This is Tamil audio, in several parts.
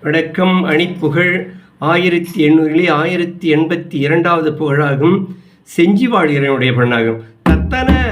வணக்கம் அணிப்புகழ் ஆயிரத்தி எண்ணூறிலே ஆயிரத்தி எண்பத்தி இரண்டாவது புகழாகும். செஞ்சிவாழ் இறைவனுடைய பெண்ணாகும் தத்தன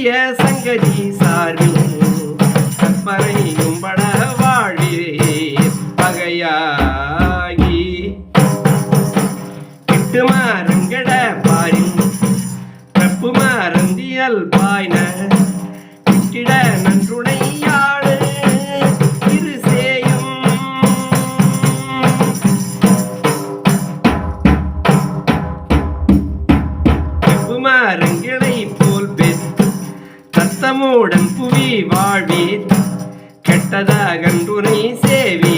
கப்பிய சங்கதி சார்பில் கற்பனை பட வாழ்விரே பகையாகி. கிட்டு கிட்டுமாறங்கட பாரின் கப்புமாறந்தியல் பாய்ன கிட்டிட நன்றுணையாடு இரு சேயும். கப்பு மாறங்க தத்தமுடன் புவி வாழ்வீர். கெட்டதகன்றுனை சேவி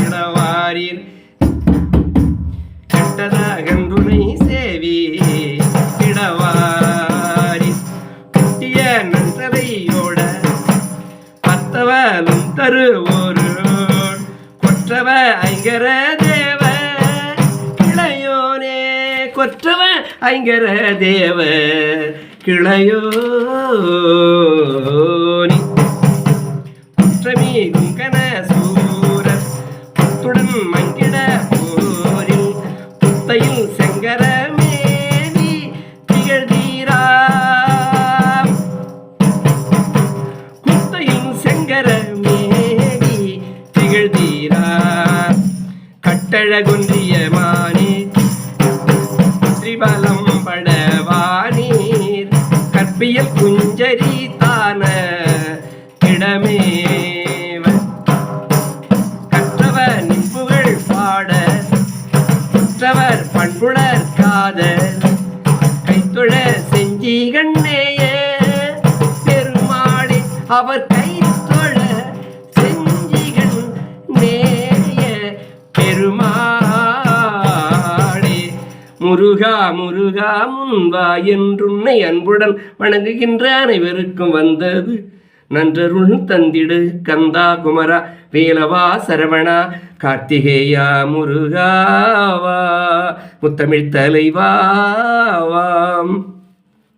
இடவாரீர் கெட்டதகன்றுனை சேவி இடவாரி குட்டிய நன்றதையோட பத்தவலும் தருவோரு கொற்றவ ஐங்கர தேவ இளையோனே கொற்றவ ஐங்கர தேவ. கிளையோனி குற்றமீ குங்கன சூரர் புத்துடன் மங்கிட போரில் புத்தையில் செங்கர மேனி திகழ்தீரா. குத்தையில் செங்கர மேனி திகழ்தீரா. கட்டழகுன்றிய மானே திரிபலம் பட கப்பிய புஞ்சரி தான இடமே கற்றவ நிம்புகள் பாட குற்றவர் பண்புடர் காதல் கைத்தொழ செஞ்சி கண்ணேய பெருமாளே அவர் கைத்தொழ செஞ்சிகன் நேய. பெருமாள் முருகா முருகா முன்வா என்றுன்னை அன்புடன் வணங்குகின்ற அனைவருக்கும் வந்தது. நன்றருள் தந்திடு கந்தா குமரா வேலவா சரவணா கார்த்திகேயா முருகாவா முத்தமிழ் தலைவாவாம்